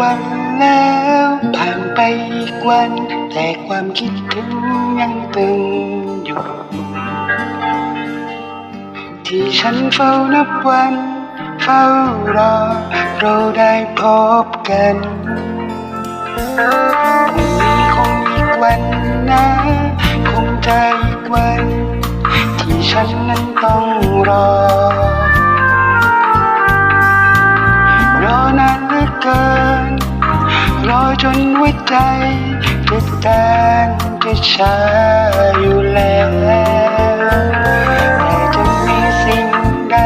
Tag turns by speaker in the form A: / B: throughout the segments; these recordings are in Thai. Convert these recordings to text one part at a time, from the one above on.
A: วันแล้วผ่านไปอีกวัน แต่ความคิดถึงยังตึงอยู่ ที่ฉันเฝ้านับวัน เฝ้ารอ เราได้พบกันพรุ่งนี้คงอีกวันนะ คงจะอีกวัน ที่ฉันนั้นต้องรอ รอนานเหลือเกิน จนหัวใจจะแตนจะชาอยู่แล้วแต่จะมีสิ่งใด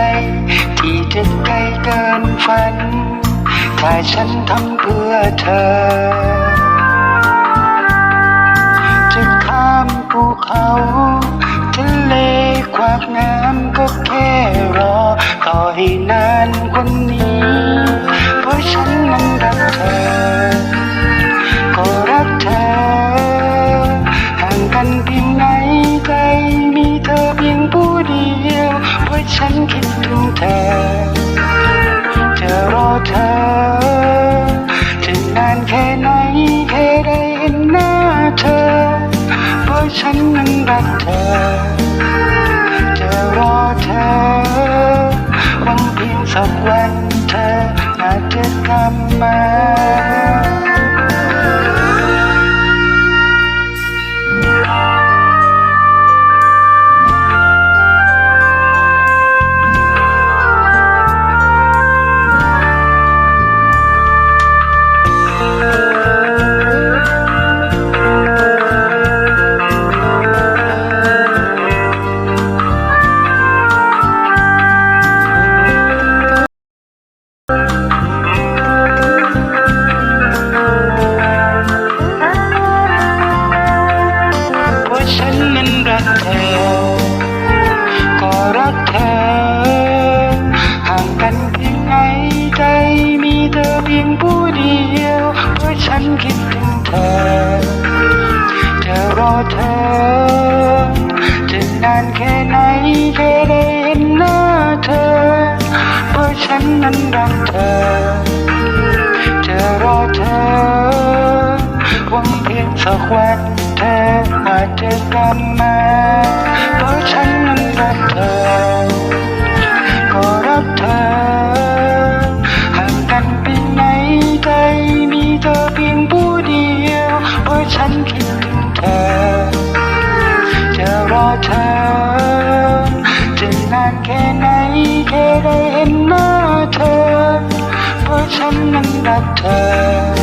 A: ที่จะไกลเกินฝันถ้าฉันทำเพื่อเธอ จะข้ามภูเขา นนั้นรักเธอ จะรอเธอ วันเพียงสักวันานแค่ไหนแค่ได้เห็นหน้าเธอ เพราะฉันนั้นรักเธอ จะรอเธอหวังเพียงสักวันเธออาจจะกลับมา เพราะฉันนั้นรักเธอ ก็รักเธอ ห่างกันเพียงไหนใจมีเธอเพียงผู้เดียว เพราะฉันคิดถึง ค่ไหนแค่ได้เห็นหน้าเธอ เพราะฉันนั้นรักเธอ